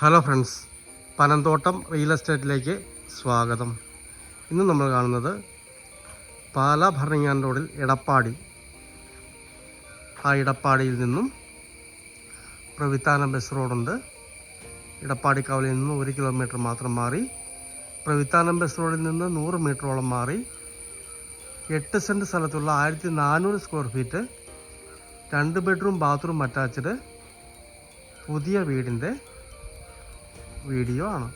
Hello friends Panamthottam real എസ്റ്റേറ്റിലേക്ക് സ്വാഗതം. ഇന്ന് നമ്മൾ കാണുന്നത് പാല ഭരണിങ്ങാൻ റോഡിൽ ഇടപ്പാടി ആ ഇടപ്പാടിയിൽ നിന്നും പ്രവിത്താനം ബസ് റോഡുണ്ട്. ഇടപ്പാടി കവലയിൽ നിന്ന് ഒരു കിലോമീറ്റർ മാത്രം മാറി പ്രവിത്താനം ബസ് റോഡിൽ നിന്ന് നൂറ് മീറ്ററോളം മാറി എട്ട് സെന്റ് സ്ഥലത്തുള്ള ആയിരത്തി നാനൂറ് സ്ക്വയർ ഫീറ്റ് രണ്ട് ബെഡ്റൂം ബാത്റൂം അറ്റാച്ച്ഡ് പുതിയ വീടിന്റെ വീഡിയോ ആണ്.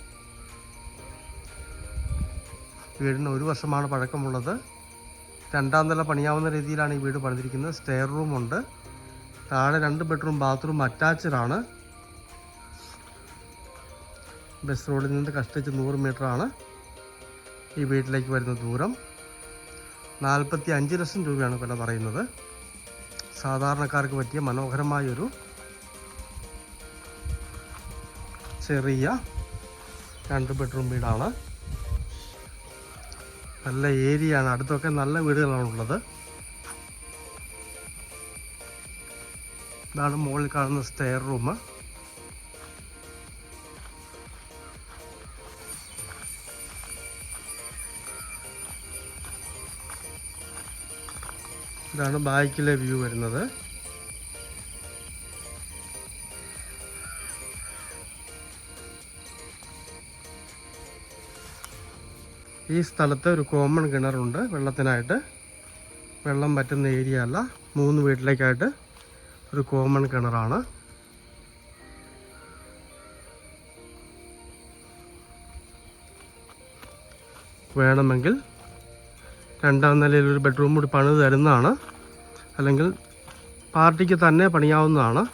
വീടിന് ഒരു വർഷമാണ് പഴക്കമുള്ളത്. രണ്ടാം നില പണിയാവുന്ന രീതിയിലാണ് ഈ വീട് പണിതിരിക്കുന്നത്. സ്റ്റെയർ റൂമുണ്ട് താഴെ രണ്ട് ബെഡ്റൂം ബാത്റൂം ആണ്. ബസ് റോഡിൽ നിന്ന് കഷ്ടിച്ച് നൂറ് ആണ് ഈ വീട്ടിലേക്ക് വരുന്ന ദൂരം. നാൽപ്പത്തി അഞ്ച് ലക്ഷം രൂപയാണ് വില പറയുന്നത്. സാധാരണക്കാർക്ക് പറ്റിയ മനോഹരമായൊരു ചെറിയ രണ്ട് ബെഡ്റൂം വീടാണ്. നല്ല ഏരിയ ആണ്. അടുത്തൊക്കെ നല്ല വീടുകളാണ് ഉള്ളത്. ഇതാണ് മുകളിൽ കാണുന്ന സ്റ്റെയർ റൂം ഇതാണ് ബാക്കിലെ വ്യൂ വരുന്നത്. ഈ സ്ഥലത്ത് ഒരു കോമൺ കിണറുണ്ട്. വെള്ളത്തിനായിട്ട് വെള്ളം പറ്റുന്ന ഏരിയ അല്ല. മൂന്ന് വീട്ടിലേക്കായിട്ട് ഒരു കോമൺ കിണറാണ്. വേണമെങ്കിൽ രണ്ടാം നിലയിൽ ഒരു ബെഡ്റൂം കൂടി പണിത് തരുന്നതാണ്. അല്ലെങ്കിൽ പാർട്ടിക്ക് തന്നെ പണിയാവുന്നതാണ്.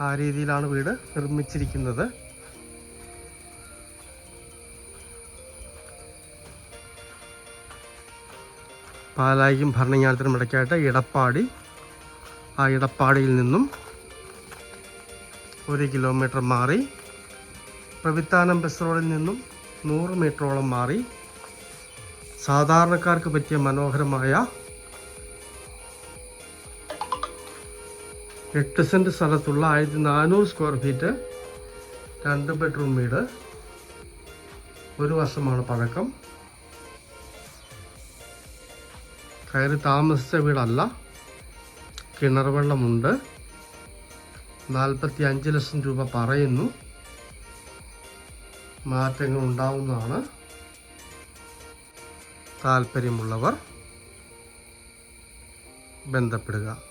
ആ രീതിയിലാണ് വീട് നിർമ്മിച്ചിരിക്കുന്നത്. പാലായിക്കും ഭരണങ്ങാനത്തിനും ഇടയ്ക്കായിട്ട് ഇടപ്പാടി. ആ ഇടപ്പാടിയിൽ നിന്നും ഒരു കിലോമീറ്റർ മാറി. പ്രവിത്താനം ബസ് റോഡിൽ നിന്നും നൂറ് മീറ്ററോളം മാറി. സാധാരണക്കാർക്ക് പറ്റിയ മനോഹരമായ എട്ട് സെന്റ് സ്ഥലത്തുള്ള ആയിരത്തി നാനൂറ് സ്ക്വയർ ഫീറ്റ് രണ്ട് ബെഡ്റൂം വീട്. ഒരു വർഷമാണ് പഴക്കം. കയറി താമസിച്ച വീടല്ല. കിണർ വെള്ളമുണ്ട്. നാൽപ്പത്തി അഞ്ച് ലക്ഷം രൂപ പറയുന്നു. മാറ്റങ്ങൾ ഉണ്ടാവുന്നതാണ്. താല്പര്യമുള്ളവർ ബന്ധപ്പെടുക.